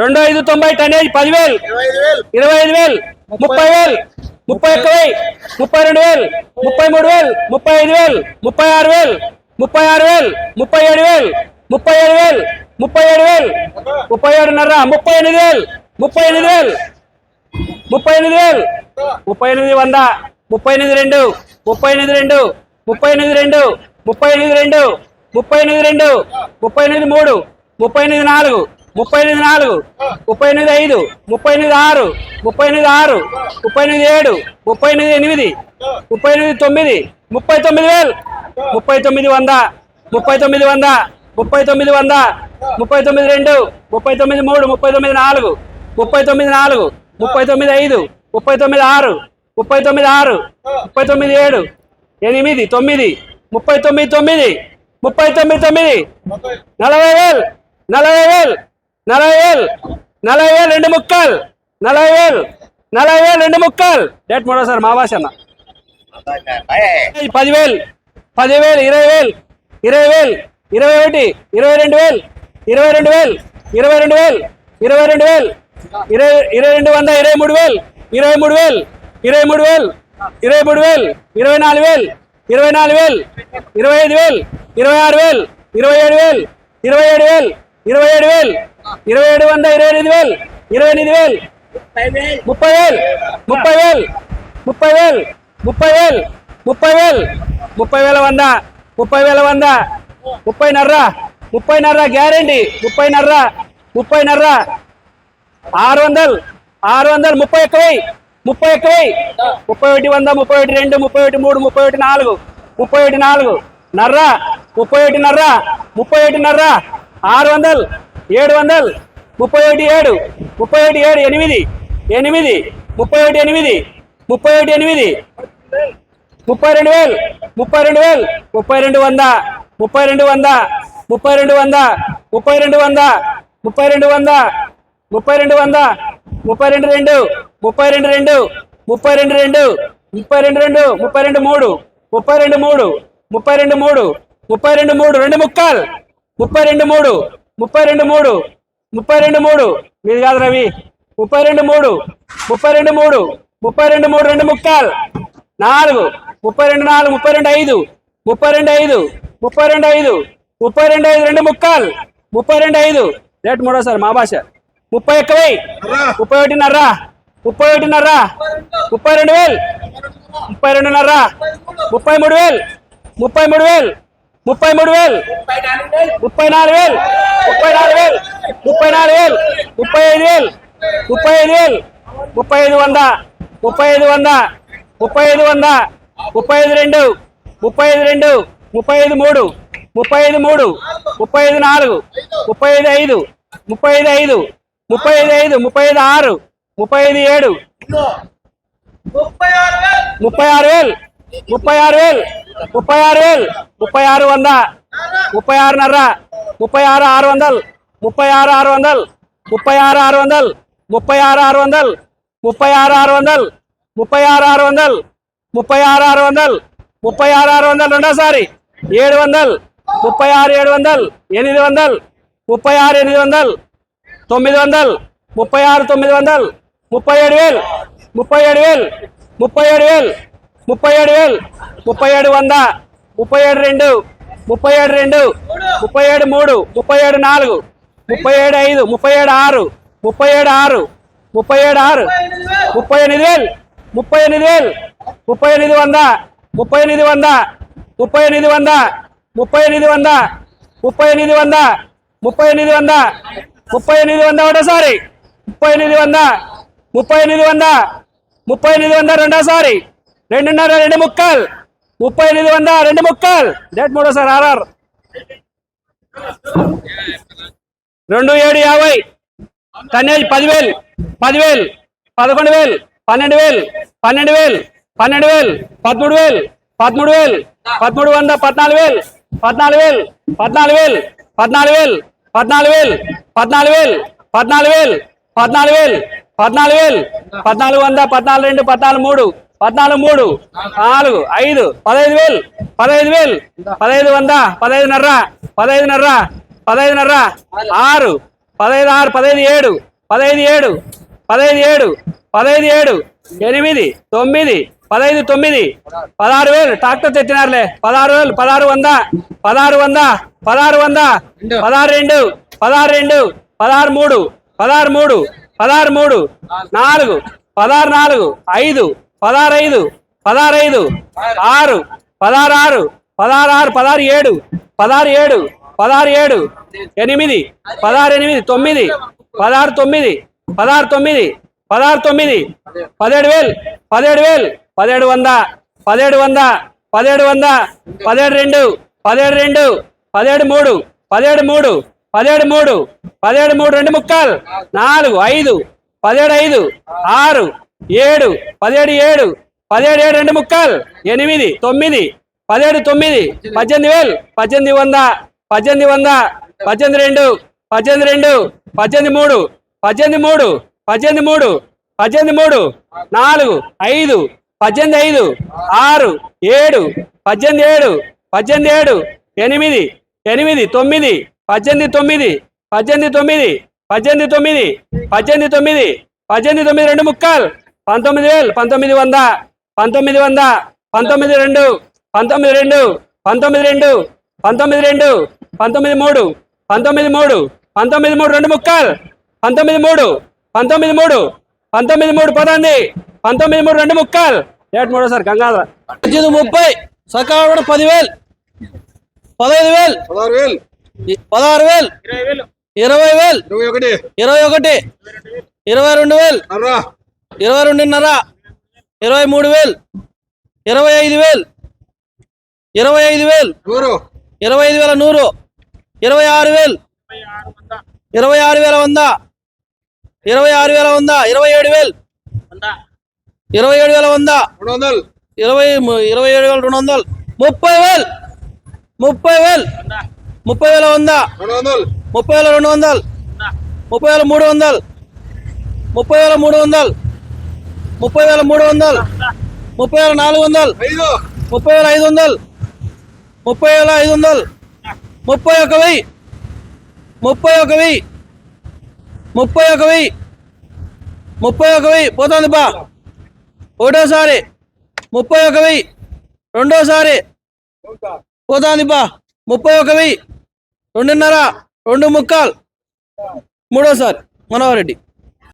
రెండు ఐదు తొంభై టనేజ్ పదివేలు ఇరవై ఐదు వేలు ముప్పై వేలు ముప్పై ఒక్క వెయ్యి ముప్పై రెండు వేలు ముప్పై మూడు వేలు ముప్పై ఐదు వేలు ముప్పై ఆరు వేలు ముప్పై ఆరు వేలు ముప్పై ఏడు వేలు ముప్పై ఏడు వేలు ముప్పై ఏడు వేలు ముప్పై ఏడున్నర ముప్పై ఎనిమిది వేలు ముప్పై ఎనిమిది వేలు ముప్పై ఎనిమిది వేలు ముప్పై ఎనిమిది వంద ముప్పై ఎనిమిది రెండు ముప్పై ఎనిమిది రెండు ముప్పై ఎనిమిది రెండు ముప్పై ఎనిమిది రెండు ముప్పై ఎనిమిది రెండు ముప్పై ఎనిమిది మూడు ముప్పై ఎనిమిది నాలుగు ముప్పై ఎనిమిది నాలుగు ముప్పై ఎనిమిది ఐదు ముప్పై ఎనిమిది ఆరు ముప్పై ఎనిమిది ఆరు ముప్పై ఎనిమిది ఏడు ముప్పై ఎనిమిది ఎనిమిది ముప్పై ఎనిమిది తొమ్మిది ముప్పై తొమ్మిది వేలు ముప్పై తొమ్మిది వంద ముప్పై తొమ్మిది వంద ముప్పై తొమ్మిది వంద ముప్పై తొమ్మిది రెండు ముప్పై తొమ్మిది మూడు ముప్పై తొమ్మిది నాలుగు ముప్పై తొమ్మిది నాలుగు ముప్పై తొమ్మిది ఐదు ముప్పై తొమ్మిది ఆరు ముప్పై తొమ్మిది ఆరు ముప్పై తొమ్మిది ఏడు ఎనిమిది తొమ్మిది ముప్పై తొమ్మిది తొమ్మిది ముప్పై తొమ్మిది తొమ్మిది నలభై వేలు నలభై వేలు నలభై వేలు నలభై వేలు రెండు ముక్కలు నలభై వేలు నలభై వేలు రెండు ముక్కలు. డేట్ మూడోసారి మా భాష అన్న. పదివేలు పదివేలు ఇరవై వేలు ఇరవై వేలు ఇరవై ఒకటి ఇరవై రెండు వేలు ఇరవై రెండు వేలు ఇరవై రెండు వేలు ఇరవై రెండు వేలు ఇరవై ఇరవై రెండు వంద ఇరవై మూడు వేలు ఇరవై మూడు వేలు ఇరవై మూడు వేలు ఇరవై మూడు వేలు ఇరవై నాలుగు వేలు ఇరవై నాలుగు వేలు ఇరవై ఐదు వేలు ఇరవై ఆరు వేలు ఇరవై ఏడు వేలు ఇరవై ఏడు వేలు ఇరవై ఏడు వేలు ఇరవై ఏడు వంద ఇరవై ఎనిమిది వేలు ఇరవై ఎనిమిది వేలు ముప్పై వేలు ముప్పై వేలు ముప్పై వేలు ముప్పై వేలు ముప్పై వేలు ముప్పై వేల వంద ముప్పై వేల వంద ముప్పై నర్ర ముప్పై నర్ర గ్యారంటీ ముప్పై నర్ర ముప్పై నర్ర ఆరు వందలు ఆరు వందలు ముప్పై ఒకటి ముప్పై ఒకటి ముప్పై ఒకటి వంద ముప్పై ఒకటి రెండు ముప్పై ఒకటి మూడు ముప్పై ఒకటి నాలుగు ముప్పై ఒకటి నాలుగు నర్ర ముప్పై ఒకటి నర్ర ముప్పై ఒకటి నర్ర ఆరు వందలు ఏడు వందలు ముప్పై ఒకటి ఏడు ముప్పై ఒకటి ఏడు ఎనిమిది ఎనిమిది ముప్పై ఒకటి ఎనిమిది ముప్పై ఒకటి ఎనిమిది ముప్పై రెండు వేలు ముప్పై రెండు వేలు ముప్పై రెండు వంద ముప్పై రెండు వంద ముప్పై రెండు వంద ముప్పై రెండు వంద ముప్పై రెండు వంద ముప్పై రెండు వంద ముప్పై రెండు రెండు ముప్పై రెండు రెండు ముప్పై రెండు రెండు ముప్పై రెండు రెండు ముప్పై రెండు మూడు ముప్పై రెండు మూడు ముప్పై రెండు మూడు ముప్పై రెండు మూడు రెండు ముక్కలు ముప్పై రెండు మూడు ముప్పై రెండు మూడు ముప్పై రెండు మూడు మీది కాదు రవి ముప్పై రెండు మూడు ముప్పై రెండు మూడు ముప్పై రెండు మూడు రెండు ముక్కలు నాలుగు ముప్పై రెండు నాలుగు ముప్పై రెండు ఐదు ముప్పై రెండు ఐదు ముప్పై రెండు ఐదు ముప్పై రెండు ఐదు రెండు ముక్కలు ముప్పై రెండు ఐదు రేటు మూడోసారి మా భాష ముప్పై ఒక్క వెయ్యి ముప్పై ఒకటిన్నర ముప్పై ఒకటిన్నర ముప్పై రెండు వేలు ముప్పై రెండున్నర ముప్పై మూడు వేలు ముప్పై మూడు వేలు ముప్పై మూడు వేలు ముప్పై నాలుగు వేలు ముప్పై నాలుగు వేలు ముప్పై నాలుగు వేలు ముప్పై ఐదు వేలు ముప్పై ఐదు వేలు ముప్పై ఐదు వంద ముప్పై ఐదు వంద ముప్పై ఐదు వంద ముప్పై ఐదు రెండు ముప్పై ఐదు రెండు ముప్పై ఐదు మూడు ముప్పై ఐదు మూడు ముప్పై ఐదు నాలుగు ముప్పై ఐదు ఐదు ముప్పై ఐదు ఐదు ముప్పై ఐదు ఐదు ముప్పై ఐదు ఆరు ముప్పై ఐదు ఏడు ముప్పై ఆరు వేలు ముప్పై ఆరు వేలు ముప్పై ఆరు వేలు ముప్పై ఆరు వేల ముప్పై ఆరు వంద ముప్పై ఆరున్నర ముప్పై ఆరు ఆరు వందలు ముప్పై ఆరు ఆరు వందలు ముప్పై ఆరు ఆరు వందలు ముప్పై ఆరు ఆరు వందలు ముప్పై ఆరు ఆరు వందలు ముప్పై ఆరు ఆరు వందలు ముప్పై ఆరు ఆరు వందలు ముప్పై ఆరు ఆరు వందలు రెండోసారి ఏడు వందలు ముప్పై ఆరు ఏడు వందలు ఎనిమిది వందలు ముప్పై ఆరు ఎనిమిది వందలు తొమ్మిది వందలు ముప్పై ఆరు తొమ్మిది వందలు ముప్పై ఏడు వేలు ముప్పై ఏడు వేలు ముప్పై ఏడు వేలు ముప్పై ఏడు వేలు ముప్పై ఏడు వంద ముప్పై ఏడు రెండు ముప్పై ఏడు రెండు ముప్పై ఏడు మూడు ముప్పై ఏడు నాలుగు ముప్పై ఏడు ఐదు ముప్పై ఏడు ఆరు ముప్పై ఏడు ఆరు ముప్పై ఏడు ఆరు ముప్పై ఎనిమిది వేలు ముప్పై ఎనిమిది వేలు ముప్పై ఎనిమిది వంద ముప్పై ఎనిమిది వంద ముప్పై ఎనిమిది వంద ముప్పై ఎనిమిది వంద ముప్పై ఎనిమిది వంద ముప్పై ఎనిమిది వంద ముప్పై ఎనిమిది వంద ఒకటోసారి ముప్పై ఎనిమిది వంద ముప్పై ఎనిమిది వంద ముప్పై ఎనిమిది వంద రెండోసారి రెండున్నర రెండు ముక్కలు. ముప్పై ఎనిమిది వంద రెండు ముక్కలు. డేట్ మూడోసారి ఆర్ఆర్. రెండు ఏడు యాభై. టన్నేజ్ పదివేలు పదివేలు పదకొండు వేలు పన్నెండు వేలు పన్నెండు వేలు పన్నెండు వేలు పదమూడు వేలు పదమూడు వేలు పదమూడు వంద పద్నాలుగు వేలు పద్నాలుగు వేలు పద్నాలుగు వేలు పద్నాలుగు వేలు పద్నాలుగు వేలు పద్నాలుగు వేలు పద్నాలుగు వేలు పద్నాలుగు వేలు పద్నాలుగు వేలు పద్నాలుగు వంద పద్నాలుగు రెండు పద్నాలుగు మూడు పద్నాలుగు మూడు నాలుగు ఐదు పదహైదు వేలు పదహైదు వేలు పదహైదు వంద పదహైదున్నర పదహైదున్నర పదహైదున్నర ఆరు పదహైదు ఆరు పదహైదు ఏడు పదహైదు ఏడు పదహైదు ఏడు పదహైదు ఏడు ఎనిమిది తొమ్మిది పదహైదు తొమ్మిది పదహారు వేలు. ట్రాక్టర్ తెచ్చినారులే. పదహారు వేలు పదహారు వంద పదహారు వంద పదహారు వంద పదహారు రెండు పదహారు రెండు పదహారు మూడు పదహారు మూడు పదహారు మూడు నాలుగు పదహారు నాలుగు ఐదు పదహారు ఐదు పదహారు ఐదు ఆరు పదహారు ఆరు పదహారు ఆరు పదహారు ఏడు పదహారు ఏడు పదహారు ఏడు ఎనిమిది పదహారు ఎనిమిది తొమ్మిది పదహారు తొమ్మిది పదహారు తొమ్మిది పదహారు తొమ్మిది పదిహేడు వేలు పదిహేడు వేలు పదిహేడు వంద పదిహేడు వంద పదిహేడు వంద పదిహేడు రెండు పదిహేడు రెండు పదిహేడు మూడు పదిహేడు మూడు పదిహేడు మూడు పదిహేడు మూడు రెండు ముక్కలు నాలుగు ఐదు పదిహేడు ఐదు ఆరు ఏడు పదిహేడు ఏడు పదిహేడు ఏడు రెండు ముక్కలు ఎనిమిది తొమ్మిది పదిహేడు తొమ్మిది పద్దెనిమిది వేలు పద్దెనిమిది వంద పద్దెనిమిది వంద పద్దెనిమిది రెండు పద్దెనిమిది రెండు పద్దెనిమిది మూడు పద్దెనిమిది మూడు పద్దెనిమిది మూడు పద్దెనిమిది మూడు నాలుగు ఐదు పద్దెనిమిది ఐదు ఆరు ఏడు పద్దెనిమిది ఏడు పద్దెనిమిది ఏడు ఎనిమిది ఎనిమిది తొమ్మిది పద్దెనిమిది తొమ్మిది పద్దెనిమిది తొమ్మిది పద్దెనిమిది తొమ్మిది పద్దెనిమిది తొమ్మిది పద్దెనిమిది తొమ్మిది రెండు ముక్కలు పంతొమ్మిది వేలు పంతొమ్మిది వంద పంతొమ్మిది వంద పంతొమ్మిది రెండు పంతొమ్మిది రెండు పంతొమ్మిది రెండు పంతొమ్మిది రెండు పంతొమ్మిది మూడు పంతొమ్మిది మూడు పంతొమ్మిది మూడు రెండు ముక్కలు పంతొమ్మిది మూడు పంతొమ్మిది మూడు పంతొమ్మిది మూడు పదండి పంతొమ్మిది మూడు రెండు ముక్కలు. ఏడు మూడో సార్ గంగాధర. పద్దెనిమిది ముప్పై సకాలం కూడా పదివేలు పదహైదు వేలు పదహారు వేలు. పదహారు వేలు ఇరవై వేలు. ఇరవై ఒకటి. ఇరవై ఒకటి ఇరవై రెండు వేలు. ఇరవై రెండున్నర ఇరవై మూడు వేలు ఇరవై ఐదు వేలు ఇరవై ఐదు వేలు నూరు. ఇరవై ఐదు వేల నూరు ఇరవై ఆరు వేలు ఇరవై ఆరు వేల వంద ఇరవై ఆరు వేల వంద ఇరవై ఏడు వేలు ఇరవై ఏడు వేల వంద మూడు వందలు. ఇరవై ఇరవై ఏడు వేల రెండు వందలు ముప్పై వేలు ముప్పై వేలు ముప్పై వేల వంద రెండు వందలు. ముప్పై వేల రెండు వందలు ముప్పై వేల మూడు వందలు ముప్పై వేల మూడు వందలు ముప్పై వేల మూడు వందలు. ముప్పై వేల నాలుగు వందలు. ఐదు. ముప్పై వేల ఐదు వందలు. ముప్పై వేల ఐదు వందలు. ముప్పై ఒక వెయ్యి. ముప్పై ఒక వెయ్యి. ముప్పై ఒక వెయ్యి. ముప్పై ఒక వెయ్యి. పోతుంది బా. ఒకటోసారి. ముప్పై ఒక వెయ్యి. రెండోసారి. పోతుంది బా. ముప్పై ఒక వెయ్యి. రెండున్నర. రెండు ముక్కాలు. మూడోసారి. మనోహరెడ్డి